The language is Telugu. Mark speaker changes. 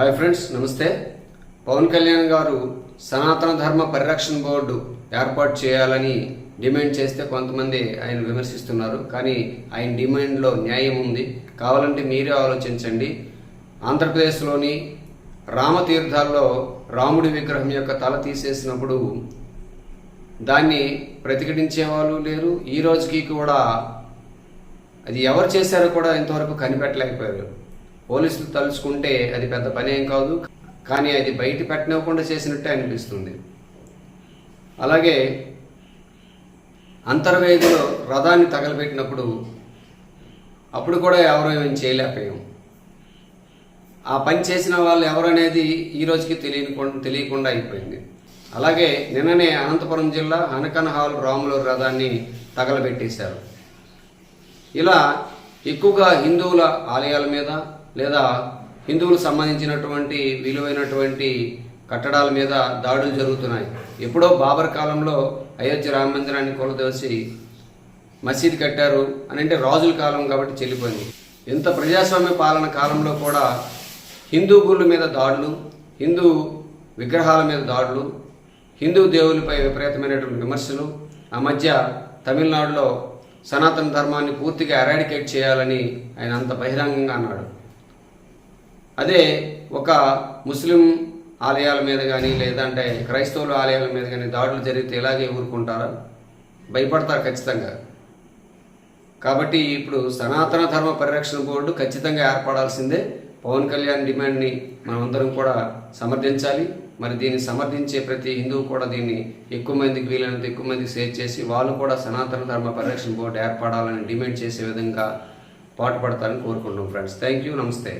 Speaker 1: హాయ్ ఫ్రెండ్స్ నమస్తే. పవన్ కళ్యాణ్ గారు సనాతన ధర్మ పరిరక్షణ బోర్డు ఏర్పాటు చేయాలని డిమాండ్ చేస్తే కొంతమంది ఆయన విమర్శిస్తున్నారు. కానీ ఆయన డిమాండ్లో న్యాయం ఉంది. కావాలంటే మీరే ఆలోచించండి. ఆంధ్రప్రదేశ్లోని రామతీర్థాల్లో రాముడి విగ్రహం యొక్క తల తీసేసినప్పుడు దాన్ని ప్రతిఘటించే వాళ్ళు లేరు. ఈ రోజుకి కూడా అది ఎవరు చేశారో కూడా ఇంతవరకు కనిపెట్టలేకపోయారు. పోలీసులు తలుచుకుంటే అది పెద్ద పని ఏం కాదు కానీ అది బయట పెట్టనివ్వకుండా చేసినట్టే అనిపిస్తుంది. అలాగే అంతర్వేదిలో రథాన్ని తగలబెట్టినప్పుడు అప్పుడు కూడా ఎవరు ఏం చేయలేకపోయాం. ఆ పని చేసిన వాళ్ళు ఎవరనేది ఈ రోజుకి తెలియకుండా తెలియకుండా అయిపోయింది. అలాగే నిన్ననే అనంతపురం జిల్లా హనకన్హాల్ రాములూరు రథాన్ని తగలబెట్టేశారు. ఇలా ఎక్కువగా హిందువుల ఆలయాల మీద లేదా హిందువులకు సంబంధించినటువంటి విలువైనటువంటి కట్టడాల మీద దాడులు జరుగుతున్నాయి. ఎప్పుడో బాబర్ కాలంలో అయోధ్య రామ మందిరాన్ని కొలదోసి మసీద్ కట్టారు అని అంటే రాజుల కాలం కాబట్టి చెల్లిపోయింది. ఇంత ప్రజాస్వామ్య పాలన కాలంలో కూడా హిందూ గుళ్ళ మీద దాడులు హిందూ విగ్రహాల మీద దాడులు హిందూ దేవులపై విపరీతమైనటువంటి విమర్శలు ఆ మధ్య తమిళనాడులో సనాతన ధర్మాన్ని పూర్తిగా ఎరాడికేట్ చేయాలని ఆయన అంత బహిరంగంగా అన్నాడు. అదే ఒక ముస్లిం ఆలయాల మీద కానీ లేదంటే క్రైస్తవుల ఆలయాల మీద కానీ దాడులు జరిగితే ఇలాగే ఊరుకుంటారా? భయపడతారు ఖచ్చితంగా. కాబట్టి ఇప్పుడు సనాతన ధర్మ పరిరక్షణ బోర్డు ఖచ్చితంగా ఏర్పడాల్సిందే. పవన్ కళ్యాణ్ డిమాండ్ని మనమందరం కూడా సమర్థించాలి. మరి దీన్ని సమర్థించే ప్రతి హిందువు కూడా దీన్ని ఎక్కువ మందికి వీలైనంత ఎక్కువ మందికి షేర్ చేసి వాళ్ళు కూడా సనాతన ధర్మ పరిరక్షణ బోర్డు ఏర్పడాలని డిమాండ్ చేసే విధంగా పాటుపడతారని కోరుకుంటున్నాం ఫ్రెండ్స్. థ్యాంక్ యూ నమస్తే.